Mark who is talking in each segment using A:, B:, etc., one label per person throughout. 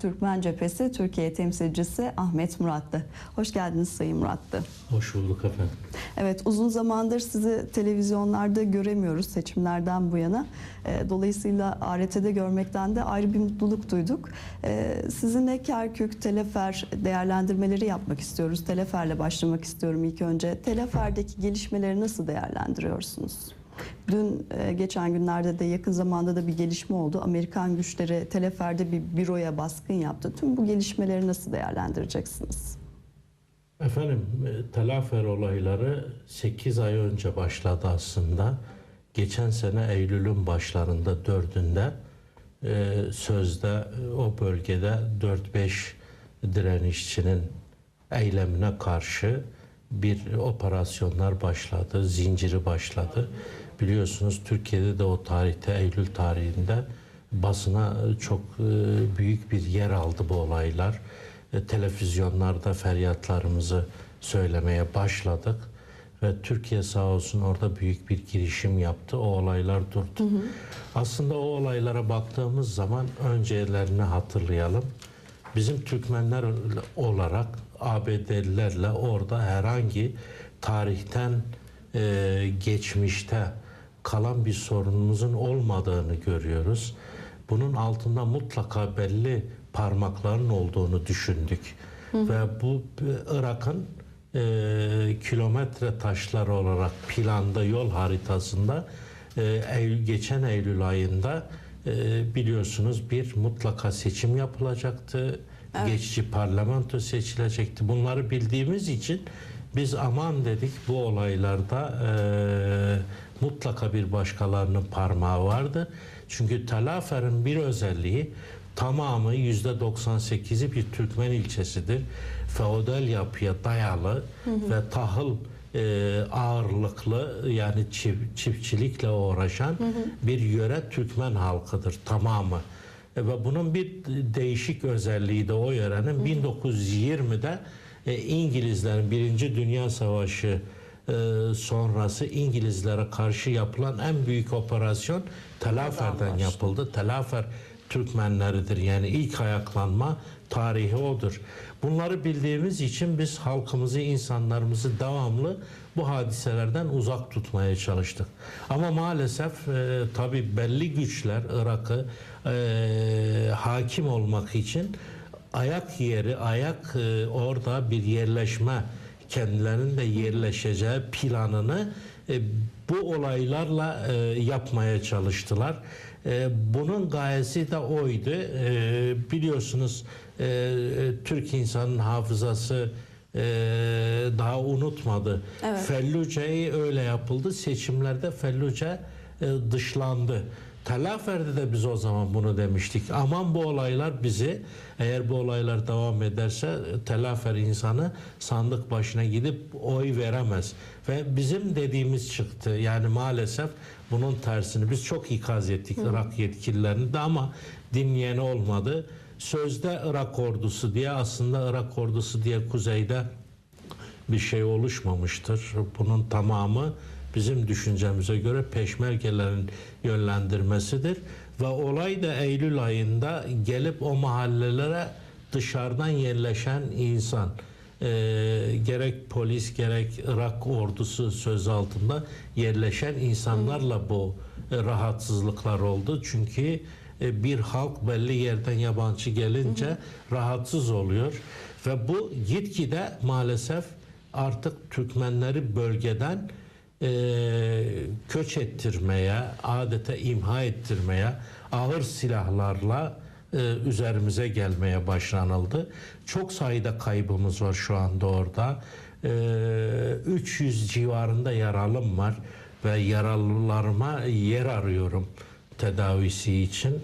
A: Türkmen Cephesi Türkiye temsilcisi Ahmet Muratlı. Hoş geldiniz Sayın Muratlı.
B: Hoş bulduk efendim.
A: Evet uzun zamandır sizi televizyonlarda göremiyoruz seçimlerden bu yana. Ee, Dolayısıyla ART'de görmekten de ayrı bir mutluluk duyduk. Ee, Sizinle Kerkük, Telefer değerlendirmeleri yapmak istiyoruz. Telefer'le başlamak istiyorum ilk önce. Telefer'deki gelişmeleri nasıl değerlendiriyorsunuz? Dün e, geçen günlerde de yakın zamanda da bir gelişme oldu. Amerikan güçleri Telefer'de bir büroya baskın yaptı. Tüm bu gelişmeleri nasıl değerlendireceksiniz?
B: Efendim e, Telafer olayları 8 ay önce başladı aslında. Geçen sene Eylül'ün başlarında dördünde e, sözde o bölgede 4-5 direnişçinin eylemine karşı bir operasyonlar başladı, zinciri başladı. Biliyorsunuz Türkiye'de de o tarihte Eylül tarihinde basına çok e, büyük bir yer aldı bu olaylar. E, televizyonlarda feryatlarımızı söylemeye başladık ve Türkiye sağ olsun orada büyük bir girişim yaptı. O olaylar durdu. Aslında o olaylara baktığımız zaman öncelerini hatırlayalım. Bizim Türkmenler olarak ABD'lilerle orada herhangi tarihten e, geçmişte kalan bir sorunumuzun olmadığını görüyoruz. Bunun altında mutlaka belli parmakların olduğunu düşündük. Ve bu e, Irak'ın e, kilometre taşları olarak planda yol haritasında e, geçen Eylül ayında e, biliyorsunuz bir mutlaka seçim yapılacaktı. Geçici parlamento seçilecekti. Bunları bildiğimiz için biz aman dedik bu olaylarda e, mutlaka bir başkalarının parmağı vardı. Çünkü Telafer'in bir özelliği tamamı yüzde 98'i bir Türkmen ilçesidir. Feodal yapıya dayalı ve tahıl e, ağırlıklı yani çift, çiftçilikle uğraşan bir yöre Türkmen halkıdır tamamı. E, ve bunun bir değişik özelliği de o yörenin 1920'de e, İngilizlerin Birinci Dünya Savaşı e, sonrası İngilizlere karşı yapılan en büyük operasyon Telafer'den yapıldı. Telafer Türkmenleridir. Yani ilk ayaklanma tarihi odur. Bunları bildiğimiz için biz halkımızı, insanlarımızı devamlı bu hadiselerden uzak tutmaya çalıştık. Ama maalesef e, tabi belli güçler Irak'ı e, hakim olmak için ayak yeri, ayak e, orada bir yerleşme kendilerinin de yerleşeceği planını e, bu olaylarla e, yapmaya çalıştılar. E, bunun gayesi de oydu. E, biliyorsunuz e, e, Türk insanın hafızası e, daha unutmadı.
A: Evet.
B: Felluce'yi öyle yapıldı. Seçimlerde Felluce e, dışlandı. Telafer'de de biz o zaman bunu demiştik. Aman bu olaylar bizi eğer bu olaylar devam ederse e, Telafer insanı sandık başına gidip oy veremez. Ve bizim dediğimiz çıktı. Yani maalesef bunun tersini biz çok ikaz ettik Irak yetkililerini de ama dinleyen olmadı. Sözde Irak ordusu diye aslında Irak ordusu diye kuzeyde bir şey oluşmamıştır. Bunun tamamı bizim düşüncemize göre peşmergelerin yönlendirmesidir. Ve olay da Eylül ayında gelip o mahallelere dışarıdan yerleşen insan e, gerek polis gerek Irak ordusu söz altında yerleşen insanlarla bu rahatsızlıklar oldu. Çünkü e, bir halk belli yerden yabancı gelince rahatsız oluyor ve bu gitgide maalesef artık Türkmenleri bölgeden e, köç ettirmeye, adeta imha ettirmeye, ağır silahlarla e, üzerimize gelmeye başlanıldı. Çok sayıda kaybımız var şu anda orada. E, 300 civarında yaralım var ve yaralılarıma yer arıyorum tedavisi için.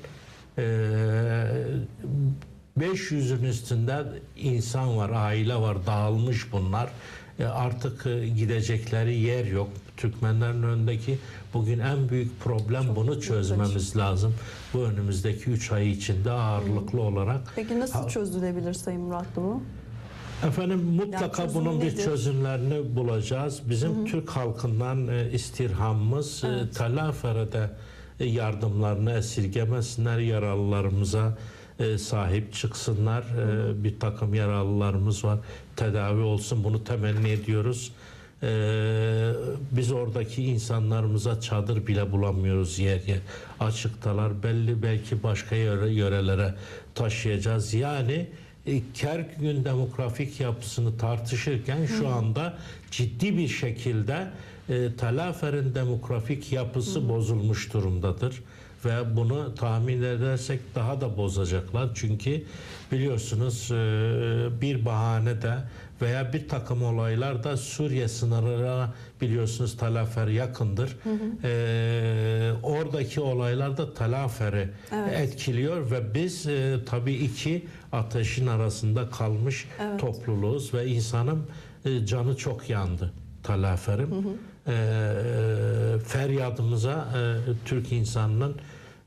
B: E, 500'ün üstünde insan var, aile var, dağılmış bunlar. E, artık e, gidecekleri yer yok. Türkmenlerin önündeki bugün en büyük problem bunu çözmemiz lazım. Bu önümüzdeki 3 ay içinde ağırlıklı olarak.
A: Peki nasıl
B: Ha-
A: çözülebilir Sayın Muratlı bu?
B: Efendim mutlaka
A: Yani
B: bunun bir
A: nedir?
B: çözümlerini bulacağız. Bizim Türk halkından e, istirhamımız e, de e, yardımlarını esirgemesinler yaralılarımıza e, sahip çıksınlar. E, bir takım yaralılarımız var. Tedavi olsun bunu temenni ediyoruz. E, biz oradaki insanlarımıza çadır bile bulamıyoruz yer yer. Açıktalar. Belli belki başka yöre, yörelere taşıyacağız. Yani e, Kerkük'ün demografik yapısını tartışırken şu anda ciddi bir şekilde e, Talafer'in demografik yapısı bozulmuş durumdadır ve bunu tahmin edersek daha da bozacaklar. Çünkü biliyorsunuz e, bir bahane de veya bir takım olaylar da Suriye sınırına biliyorsunuz Talafer yakındır. E, oradaki olaylar da Talafer'i etkiliyor ve biz e, tabii iki ateşin arasında kalmış topluluğuz ve insanın e, canı çok yandı Talafer'im. E, feryadımıza e, Türk insanının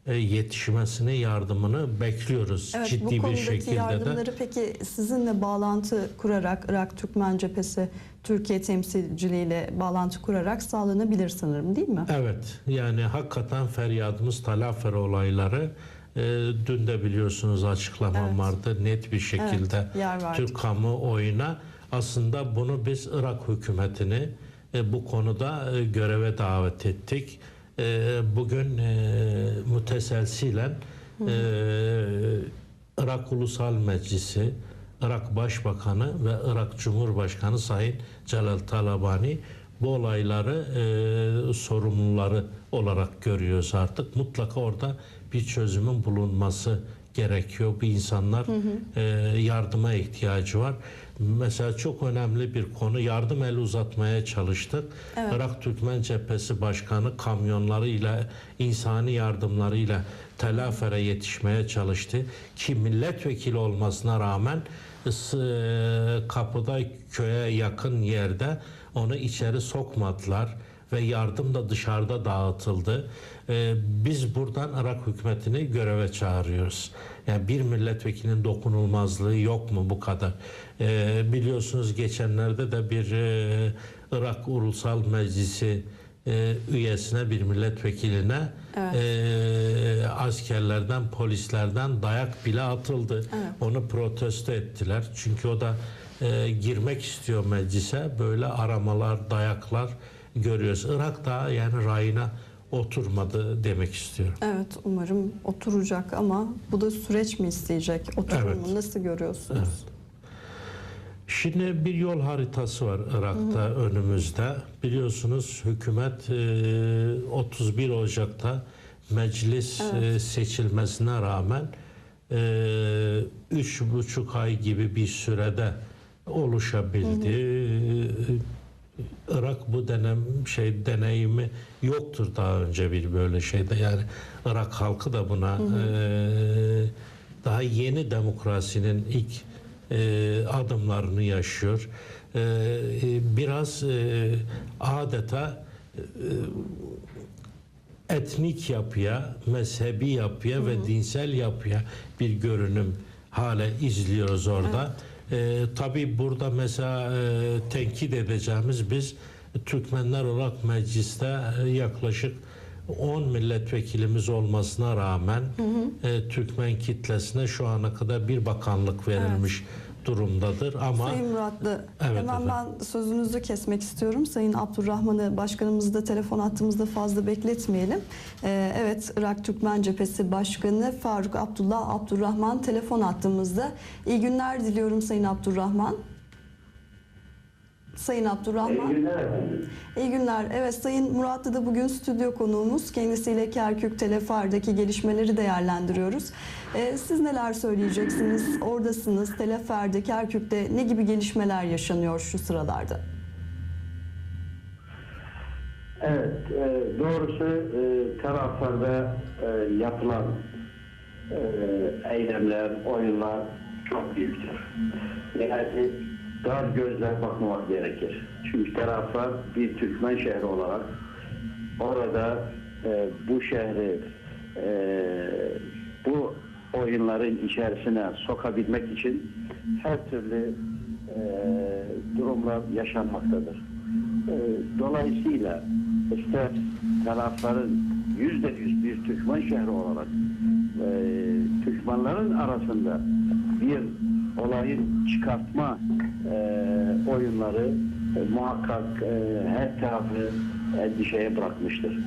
B: e, yetişmesini, yardımını bekliyoruz
A: Evet,
B: ciddi
A: bu
B: bir
A: konudaki
B: şekilde de.
A: yardımları peki sizinle bağlantı kurarak Irak Türkmen Cephesi Türkiye temsilciliğiyle bağlantı kurarak sağlanabilir sanırım değil mi?
B: Evet, yani hakikaten feryadımız Talafer olayları. E, dün de biliyorsunuz açıklamam
A: Evet.
B: vardı net bir şekilde
A: Evet.
B: Türk kamuoyuna aslında bunu biz Irak hükümetini e, bu konuda e, göreve davet ettik. E, bugün e, müteselsilen e, Irak Ulusal Meclisi, Irak Başbakanı ve Irak Cumhurbaşkanı Sayın Celal Talabani bu olayları e, sorumluları olarak görüyoruz artık. Mutlaka orada bir çözümün bulunması gerekiyor. Bu insanlar e, yardıma ihtiyacı var. Mesela çok önemli bir konu yardım el uzatmaya çalıştık. Irak Türkmen Cephesi Başkanı kamyonlarıyla, insani yardımlarıyla Telafer'e yetişmeye çalıştı. Ki milletvekili olmasına rağmen kapıda köye yakın yerde onu içeri sokmadılar ve yardım da dışarıda dağıtıldı. Ee, biz buradan Irak hükümetini göreve çağırıyoruz. Yani bir milletvekilinin dokunulmazlığı yok mu bu kadar? Ee, biliyorsunuz geçenlerde de bir e, Irak Ulusal Meclisi e, üyesine bir milletvekiline e, askerlerden polislerden dayak bile atıldı. Onu protesto ettiler. Çünkü o da e, girmek istiyor meclise. Böyle aramalar, dayaklar görüyoruz. Irak da yani rayına oturmadı demek istiyorum.
A: Evet umarım oturacak ama bu da süreç mi isteyecek? Oturur
B: Evet.
A: Nasıl görüyorsunuz?
B: Şimdi bir yol haritası var Irak'ta önümüzde. Biliyorsunuz hükümet e, 31 Ocak'ta meclis e, seçilmesine rağmen e, üç buçuk ay gibi bir sürede oluşabildi. E, Irak bu dönem şey deneyimi yoktur daha önce bir böyle şeyde yani Irak halkı da buna e, daha yeni demokrasinin ilk e, adımlarını yaşıyor. E, e, biraz e, adeta e, etnik yapıya, mezhebi yapıya ve dinsel yapıya bir görünüm hale izliyoruz orada. E, tabii burada mesela e, tenkit edeceğimiz biz Türkmenler olarak mecliste e, yaklaşık 10 milletvekilimiz olmasına rağmen e, Türkmen kitlesine şu ana kadar bir bakanlık verilmiş durumdadır ama
A: Sayın Muratlı,
B: Evet
A: hemen
B: efendim.
A: ben sözünüzü kesmek istiyorum. Sayın Abdurrahman'ı başkanımızı da telefon attığımızda fazla bekletmeyelim. Ee, evet, Irak Türkmen Cephesi Başkanı Faruk Abdullah Abdurrahman telefon attığımızda. İyi günler diliyorum Sayın Abdurrahman. Sayın Abdurrahman.
C: İyi günler efendim.
A: İyi günler. Evet Sayın Muratlı da bugün stüdyo konuğumuz. Kendisiyle Kerkük Telefer'deki gelişmeleri değerlendiriyoruz. Ee, siz neler söyleyeceksiniz? Oradasınız. Telefer'de, Kerkük'te ne gibi gelişmeler yaşanıyor şu sıralarda?
C: Evet, e, doğrusu e, taraflarda e, yapılan e, eylemler, oyunlar çok büyüktür. Yani dar gözle bakmamak gerekir. Çünkü taraflar bir Türkmen şehri olarak orada e, bu şehri e, bu oyunların içerisine sokabilmek için her türlü e, durumlar yaşanmaktadır. E, dolayısıyla ister tarafların yüzde yüz bir Türkmen şehri olarak e, Türkmenlerin arasında bir olayın çıkartma e, oyunları e, muhakkak e, her tarafı endişeye bırakmıştır.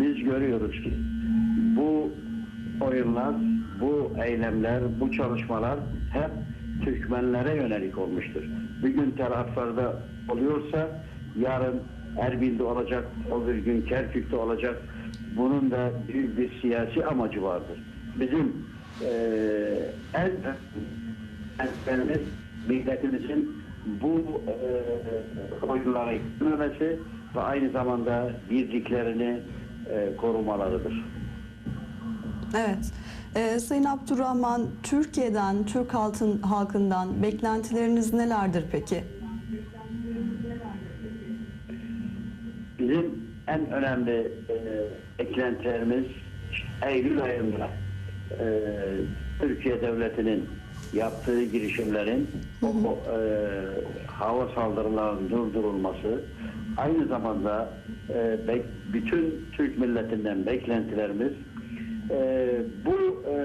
C: Biz görüyoruz ki bu oyunlar, bu eylemler, bu çalışmalar hep Türkmenlere yönelik olmuştur. Bugün taraflarda oluyorsa yarın Erbil'de olacak, o bir gün Kerkük'te olacak. Bunun da büyük bir siyasi amacı vardır. Bizim eee en önemli milletimizin bu eee oyunlara gitmemesi ve aynı zamanda birliklerini eee, korumalarıdır.
A: Evet. Ee, Sayın Abdurrahman, Türkiye'den, Türk halkın, halkından beklentileriniz nelerdir peki?
C: Bizim en önemli e, eklentilerimiz Eylül ayında e, Türkiye Devleti'nin yaptığı girişimlerin o e, hava saldırılarının durdurulması aynı zamanda e, bek- bütün Türk milletinden beklentilerimiz e, bu e,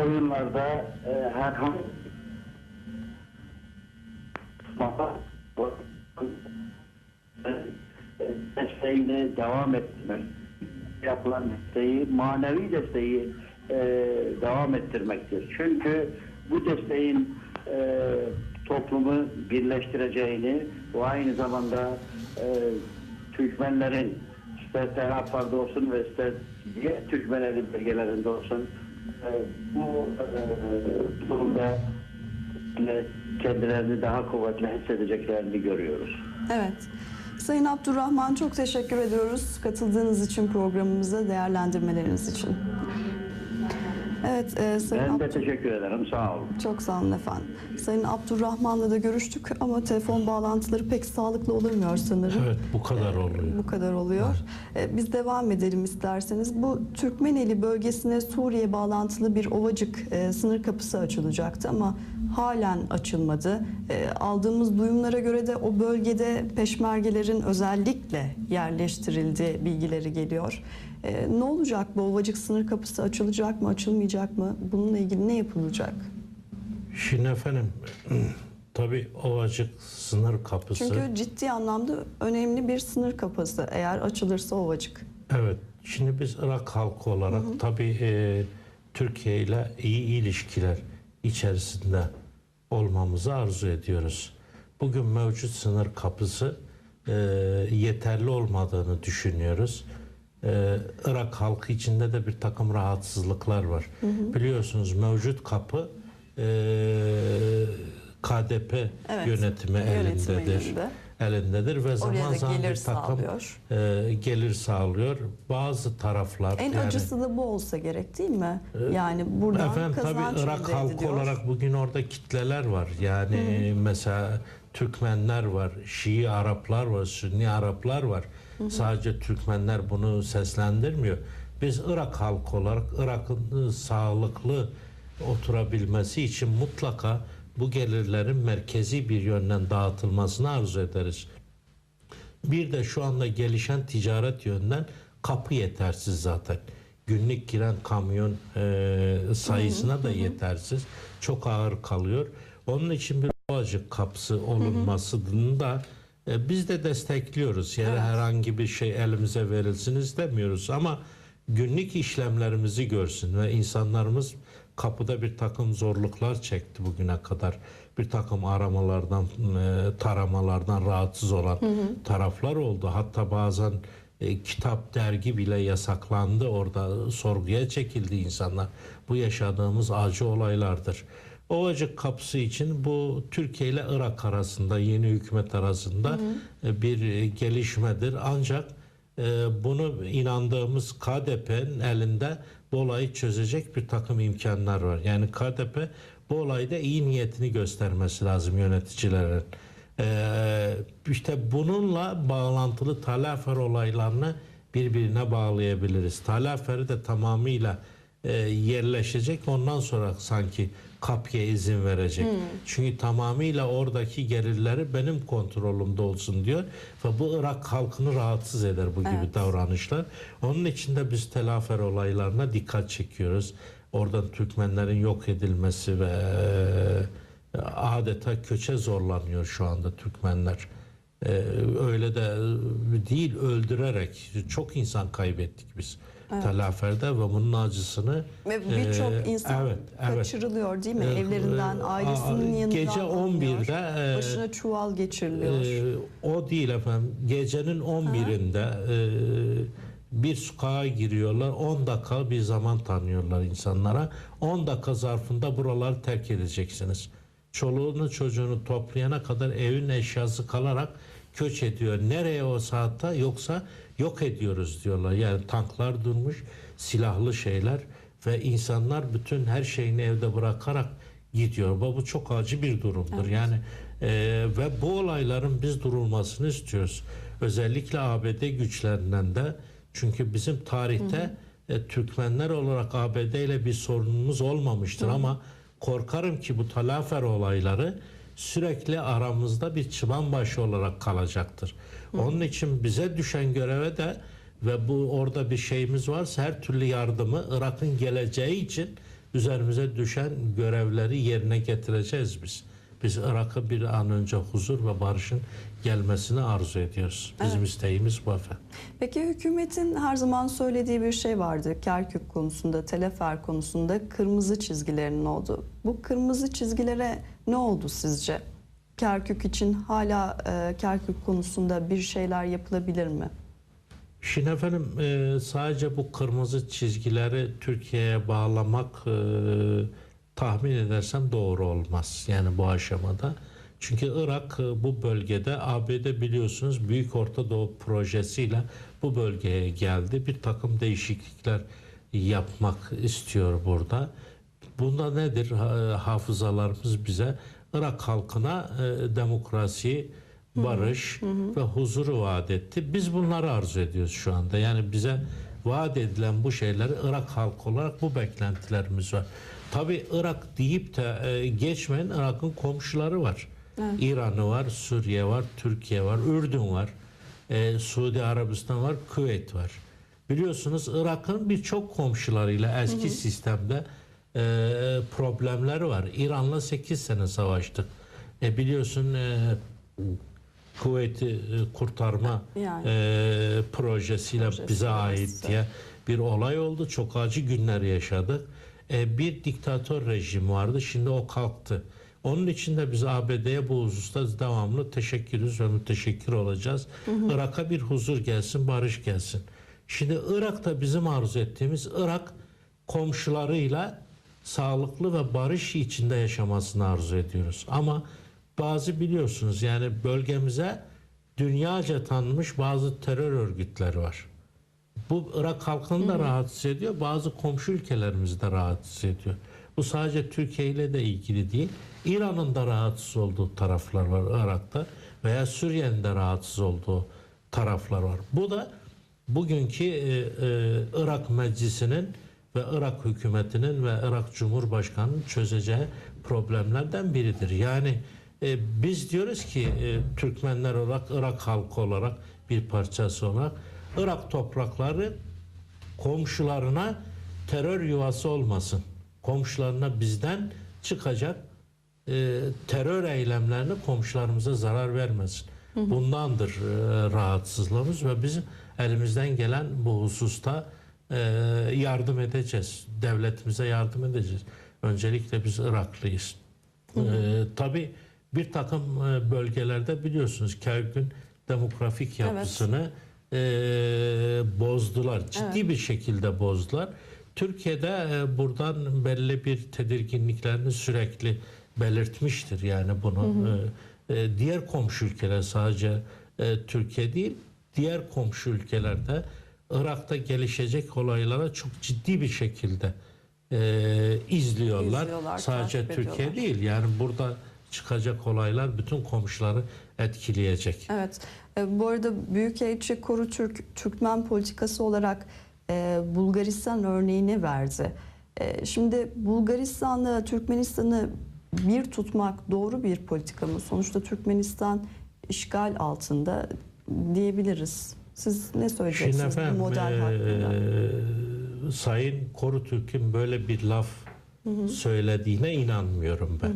C: oyunlarda e, herhangi desteğini devam ettirmek, yapılan desteği, manevi desteği e, devam ettirmektir. Çünkü bu desteğin e, toplumu birleştireceğini ve aynı zamanda e, Türkmenlerin ister Terafar'da olsun ve ister diğer Türkmeneli bölgelerinde olsun e, bu e, durumda kendilerini daha kuvvetli hissedeceklerini görüyoruz.
A: Evet. Sayın Abdurrahman çok teşekkür ediyoruz katıldığınız için programımıza, değerlendirmeleriniz için. Evet, e, Sayın
C: Ben de
A: Abdur-
C: teşekkür ederim. Sağ olun.
A: Çok sağ olun efendim. Sayın Abdurrahman'la da görüştük ama telefon bağlantıları pek sağlıklı olmuyor sanırım.
B: Evet bu kadar oluyor.
A: Bu kadar oluyor. Ee, Biz devam edelim isterseniz. Bu Türkmeneli bölgesine Suriye bağlantılı bir Ovacık e, sınır kapısı açılacaktı ama halen açılmadı. E, aldığımız duyumlara göre de o bölgede peşmergelerin özellikle yerleştirildiği bilgileri geliyor. E, ne olacak bu Ovacık sınır kapısı açılacak mı, açılmayacak mı? Bununla ilgili ne yapılacak?
B: Şimdi efendim tabi Ovacık sınır kapısı.
A: Çünkü ciddi anlamda önemli bir sınır kapısı eğer açılırsa Ovacık.
B: Evet. Şimdi biz Irak halkı olarak tabii e, Türkiye ile iyi ilişkiler içerisinde olmamızı arzu ediyoruz. Bugün mevcut sınır kapısı e, yeterli olmadığını düşünüyoruz. E, Irak halkı içinde de bir takım rahatsızlıklar var. Biliyorsunuz mevcut kapı e, KDP
A: Evet,
B: yönetimi elindedir.
A: elinde.
B: Elindedir ve zaman zaman bir takım
A: sağlıyor.
B: e, gelir sağlıyor. Bazı taraflar
A: En
B: yani,
A: acısı da bu olsa gerek değil mi? Yani buradan
B: efendim
A: kazanç
B: tabii Irak halkı
A: ediliyor.
B: olarak bugün orada kitleler var. Yani mesela Türkmenler var, Şii Araplar var, Sünni Araplar var. Sadece Türkmenler bunu seslendirmiyor. Biz Irak halkı olarak Irak'ın sağlıklı oturabilmesi için mutlaka bu gelirlerin merkezi bir yönden dağıtılmasını arzu ederiz. Bir de şu anda gelişen ticaret yönden kapı yetersiz zaten. Günlük giren kamyon e, sayısına da yetersiz. Çok ağır kalıyor. Onun için bir Boğacık kapısı olunmasını da biz de destekliyoruz. Yani herhangi bir şey elimize verilsin istemiyoruz ama günlük işlemlerimizi görsün ve insanlarımız kapıda bir takım zorluklar çekti bugüne kadar. Bir takım aramalardan, e, taramalardan rahatsız olan taraflar oldu. Hatta bazen e, kitap, dergi bile yasaklandı. Orada sorguya çekildi insanlar. Bu yaşadığımız acı olaylardır. Ovacık kapısı için bu Türkiye ile Irak arasında, yeni hükümet arasında e, bir e, gelişmedir. Ancak e, bunu inandığımız KDP'nin elinde bu olayı çözecek bir takım imkanlar var. Yani KDP bu olayda iyi niyetini göstermesi lazım yöneticilerin. İşte bununla bağlantılı Talafer olaylarını birbirine bağlayabiliriz. Talafer'i de tamamıyla yerleşecek. Ondan sonra sanki kapıya izin verecek. Çünkü tamamıyla oradaki gelirleri benim kontrolümde olsun diyor ve bu Irak halkını rahatsız eder bu gibi
A: Evet.
B: davranışlar. Onun için de biz telafer olaylarına dikkat çekiyoruz. Oradan Türkmenlerin yok edilmesi ve e, adeta köçe zorlanıyor şu anda Türkmenler. E, öyle de değil öldürerek çok insan kaybettik biz telaferde ve bunun acısını
A: Ve birçok
B: e,
A: insan
B: evet, evet.
A: kaçırılıyor değil mi?
B: E,
A: Evlerinden,
B: e,
A: ailesinin
B: a-
A: yanından
B: gece
A: alınıyor.
B: 11'de, e,
A: başına çuval geçiriliyor.
B: Ee, o değil efendim. Gecenin 11'inde e, bir sokağa giriyorlar. 10 dakika bir zaman tanıyorlar insanlara. 10 dakika zarfında buraları terk edeceksiniz. Çoluğunu çocuğunu toplayana kadar evin eşyası kalarak köç ediyor. Nereye o saatte yoksa yok ediyoruz diyorlar. Yani tanklar durmuş, silahlı şeyler ve insanlar bütün her şeyini evde bırakarak gidiyor. Bu çok acı bir durumdur. Yani e, ve bu olayların biz durulmasını istiyoruz. Özellikle ABD güçlerinden de çünkü bizim tarihte e, Türkmenler olarak ABD ile bir sorunumuz olmamıştır ama korkarım ki bu Talafer olayları sürekli aramızda bir çıban başı olarak kalacaktır. Onun için bize düşen göreve de ve bu orada bir şeyimiz varsa her türlü yardımı Irak'ın geleceği için üzerimize düşen görevleri yerine getireceğiz biz. Biz Irak'a bir an önce huzur ve barışın gelmesini arzu ediyoruz. Bizim isteğimiz bu efendim.
A: Peki hükümetin her zaman söylediği bir şey vardı. Kerkük konusunda, Telefer konusunda kırmızı çizgilerinin olduğu. Bu kırmızı çizgilere ne oldu sizce? Kerkük için hala e, Kerkük konusunda bir şeyler yapılabilir mi?
B: Şimdi efendim e, sadece bu kırmızı çizgileri Türkiye'ye bağlamak e, tahmin edersem doğru olmaz. Yani bu aşamada. Çünkü Irak e, bu bölgede ABD biliyorsunuz Büyük Orta Doğu projesiyle bu bölgeye geldi. Bir takım değişiklikler yapmak istiyor burada. Bunda nedir? Ha- Hafızalarımız bize Irak halkına e, demokrasi, barış ve huzuru vaat etti. Biz bunları arzu ediyoruz şu anda. Yani bize vaat edilen bu şeyleri Irak halkı olarak bu beklentilerimiz var. Tabi Irak deyip de e, geçmeyin Irak'ın komşuları var. İran'ı var, Suriye var, Türkiye var, Ürdün var, e, Suudi Arabistan var, Küveyt var. Biliyorsunuz Irak'ın birçok komşularıyla eski sistemde e, problemleri var. İran'la 8 sene savaştık. E, biliyorsun e, Kuveyt'i e, kurtarma
A: Yani.
B: e, projesiyle
A: Projesi,
B: bize ait diye bir olay oldu. Çok acı günler yaşadık. E, bir diktatör rejim vardı. Şimdi o kalktı. Onun için de biz ABD'ye bu hususta devamlı teşekkürüz ve müteşekkir olacağız. Irak'a bir huzur gelsin, barış gelsin. Şimdi Irak'ta bizim arzu ettiğimiz Irak komşularıyla sağlıklı ve barış içinde yaşamasını arzu ediyoruz. Ama bazı biliyorsunuz yani bölgemize dünyaca tanınmış bazı terör örgütleri var. Bu Irak halkını da rahatsız ediyor. Bazı komşu ülkelerimizi de rahatsız ediyor. Bu sadece Türkiye ile de ilgili değil. İran'ın da rahatsız olduğu taraflar var Irak'ta veya Suriye'nin de rahatsız olduğu taraflar var. Bu da bugünkü e, e, Irak Meclisi'nin ve Irak hükümetinin ve Irak Cumhurbaşkanı'nın çözeceği problemlerden biridir. Yani e, biz diyoruz ki e, Türkmenler olarak, Irak halkı olarak bir parçası olarak Irak toprakları komşularına terör yuvası olmasın. Komşularına bizden çıkacak e, terör eylemlerini komşularımıza zarar vermesin. Bundandır e, rahatsızlığımız ve bizim elimizden gelen bu hususta e, yardım edeceğiz. Devletimize yardım edeceğiz. Öncelikle biz Iraklıyız. E, tabii bir takım e, bölgelerde biliyorsunuz Kerkük'ün demografik yapısını e, bozdular. Ciddi bir şekilde bozdular. Türkiye'de e, buradan belli bir tedirginliklerini sürekli belirtmiştir yani bunu. E, e, diğer komşu ülkeler sadece e, Türkiye değil, diğer komşu ülkelerde Irak'ta gelişecek olaylara çok ciddi bir şekilde e, izliyorlar.
A: İzliyorlar,
B: sadece Türkiye
A: ediyorlar.
B: değil yani burada çıkacak olaylar bütün komşuları etkileyecek.
A: Evet. E, bu arada Büyükelçi Koru Türk Türkmen politikası olarak e, Bulgaristan örneğini verdi. E, Şimdi Bulgaristan'la Türkmenistan'ı bir tutmak doğru bir politika mı? Sonuçta Türkmenistan işgal altında diyebiliriz. Siz ne
B: Şimdi
A: söyleyeceksiniz bu
B: efendim
A: model hakkında?
B: eee, Sayın Korutürk'ün böyle bir laf söylediğine inanmıyorum ben.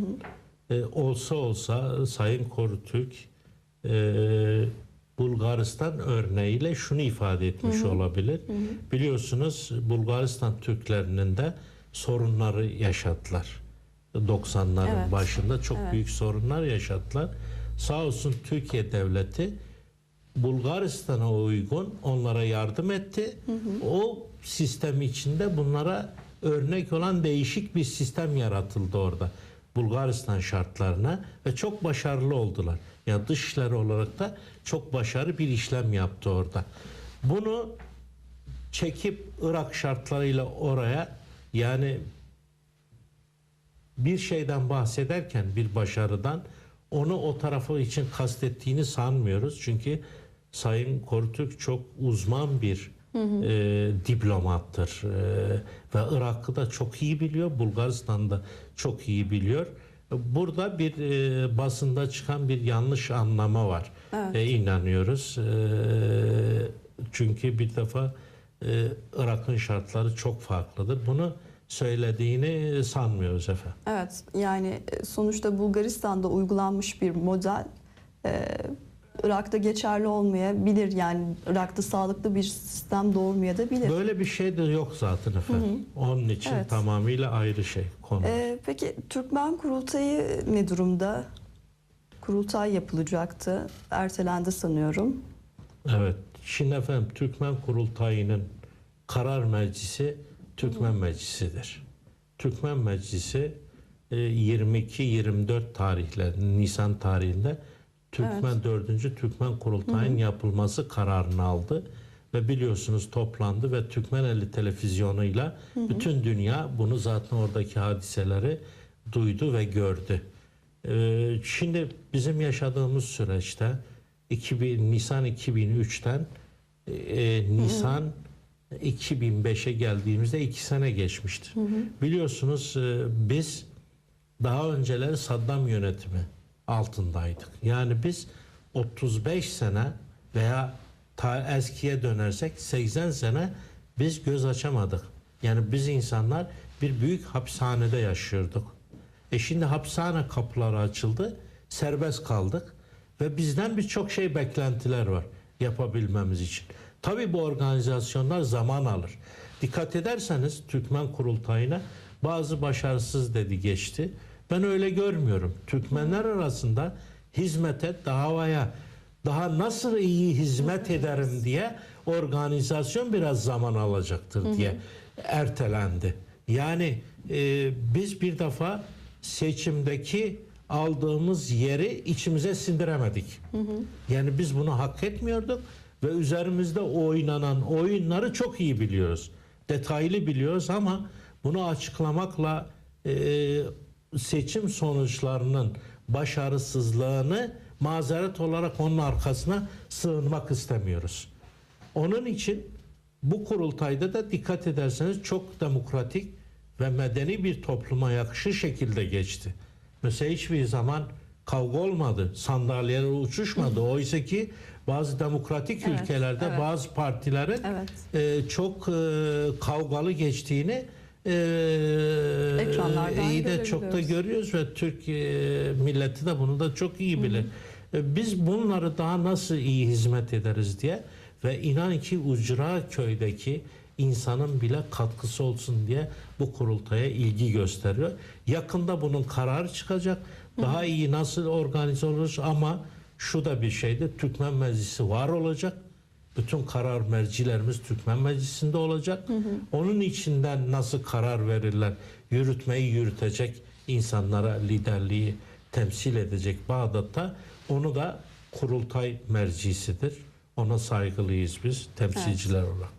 B: E, olsa olsa Sayın Korutürk eee, Bulgaristan örneğiyle şunu ifade etmiş olabilir. Biliyorsunuz Bulgaristan Türklerinin de sorunları yaşadılar. 90'ların
A: Evet.
B: başında çok
A: Evet.
B: büyük sorunlar yaşadılar. Sağ olsun Türkiye devleti Bulgaristan'a uygun onlara yardım etti. O sistem içinde bunlara örnek olan değişik bir sistem yaratıldı orada. Bulgaristan şartlarına ve çok başarılı oldular. Yani dışişleri olarak da çok başarılı bir işlem yaptı orada. Bunu çekip Irak şartlarıyla oraya yani bir şeyden bahsederken bir başarıdan onu o tarafı için kastettiğini sanmıyoruz. Çünkü Sayın Korutürk çok uzman bir e, diplomattır. E, ve Irak'ı da çok iyi biliyor. Bulgaristan'da çok iyi biliyor. Burada bir e, basında çıkan bir yanlış anlama var. E, inanıyoruz. E, çünkü bir defa e, Irak'ın şartları çok farklıdır. Bunu söylediğini sanmıyoruz efendim.
A: Evet yani e, sonuçta Bulgaristan'da uygulanmış bir model e, Irak'ta geçerli olmayabilir. Yani Irak'ta sağlıklı bir sistem doğurmayabilir.
B: Böyle bir şey de yok zaten efendim. Onun için
A: Evet.
B: tamamıyla ayrı şey konu.
A: E, peki Türkmen kurultayı ne durumda? Kurultay yapılacaktı. Ertelendi sanıyorum.
B: Evet. Şimdi efendim Türkmen Kurultayı'nın karar meclisi Türkmen Meclisi'dir. Türkmen Meclisi e, 22-24 tarihler Nisan tarihinde Türkmen 4. Türkmen Kurultayı'nın yapılması kararını aldı ve biliyorsunuz toplandı ve Türkmeneli televizyonuyla bütün dünya bunu zaten oradaki hadiseleri duydu ve gördü. Ee, şimdi bizim yaşadığımız süreçte 2000 Nisan 2003'ten e, Nisan 2005'e geldiğimizde iki sene geçmiştir. Biliyorsunuz e, biz daha önceleri Saddam yönetimi altındaydık. Yani biz 35 sene veya ta eskiye dönersek 80 sene biz göz açamadık. Yani biz insanlar bir büyük hapishanede yaşıyorduk. E şimdi hapishane kapıları açıldı, serbest kaldık ve bizden birçok şey beklentiler var yapabilmemiz için. Tabii bu organizasyonlar zaman alır. Dikkat ederseniz Türkmen Kurultayı'na bazı başarısız dedi geçti. Ben öyle görmüyorum. Türkmenler arasında hizmete, davaya daha nasıl iyi hizmet ederim diye organizasyon biraz zaman alacaktır diye ertelendi. Yani e, biz bir defa seçimdeki aldığımız yeri içimize sindiremedik. Yani biz bunu hak etmiyorduk ve üzerimizde oynanan oyunları çok iyi biliyoruz. Detaylı biliyoruz ama bunu açıklamakla e, seçim sonuçlarının başarısızlığını mazeret olarak onun arkasına sığınmak istemiyoruz. Onun için bu kurultayda da dikkat ederseniz çok demokratik ve medeni bir topluma yakışır şekilde geçti. Mesela hiçbir zaman kavga olmadı, sandalyeler uçuşmadı. Oysa ki bazı demokratik
A: Evet,
B: ülkelerde
A: evet.
B: bazı partilerin
A: Evet.
B: e, çok e, kavgalı geçtiğini e, iyi de çok da görüyoruz ve Türk e, milleti de bunu da çok iyi bilir. E, Biz bunları daha nasıl iyi hizmet ederiz diye ve inan ki Ucra köydeki insanın bile katkısı olsun diye bu kurultaya ilgi gösteriyor. Yakında bunun kararı çıkacak. Daha iyi nasıl organize oluruz ama şu da bir şeydi. Türkmen Meclisi var olacak. Bütün karar mercilerimiz Türkmen Meclisi'nde olacak. Onun içinden nasıl karar verirler? Yürütmeyi yürütecek insanlara liderliği temsil edecek Bağdat'ta onu da kurultay mercisidir. Ona saygılıyız biz temsilciler olarak.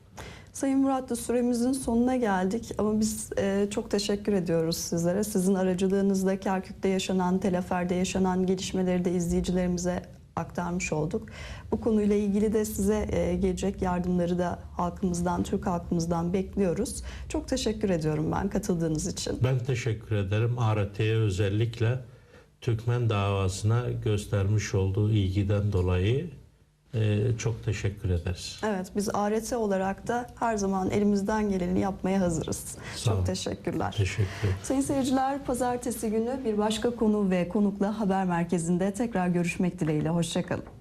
A: Sayın Murat da süremizin sonuna geldik ama biz e, çok teşekkür ediyoruz sizlere. Sizin aracılığınızla Kerkük'te yaşanan, Telefer'de yaşanan gelişmeleri de izleyicilerimize aktarmış olduk. Bu konuyla ilgili de size e, gelecek yardımları da halkımızdan, Türk halkımızdan bekliyoruz. Çok teşekkür ediyorum ben katıldığınız için.
B: Ben teşekkür ederim. ART'ye özellikle Türkmen davasına göstermiş olduğu ilgiden dolayı e, çok teşekkür ederiz.
A: Evet biz ART olarak da her zaman elimizden geleni yapmaya hazırız.
B: Sağ
A: Çok teşekkürler.
B: Teşekkür.
A: Sayın seyirciler pazartesi günü bir başka konu ve konukla haber merkezinde tekrar görüşmek dileğiyle. Hoşçakalın.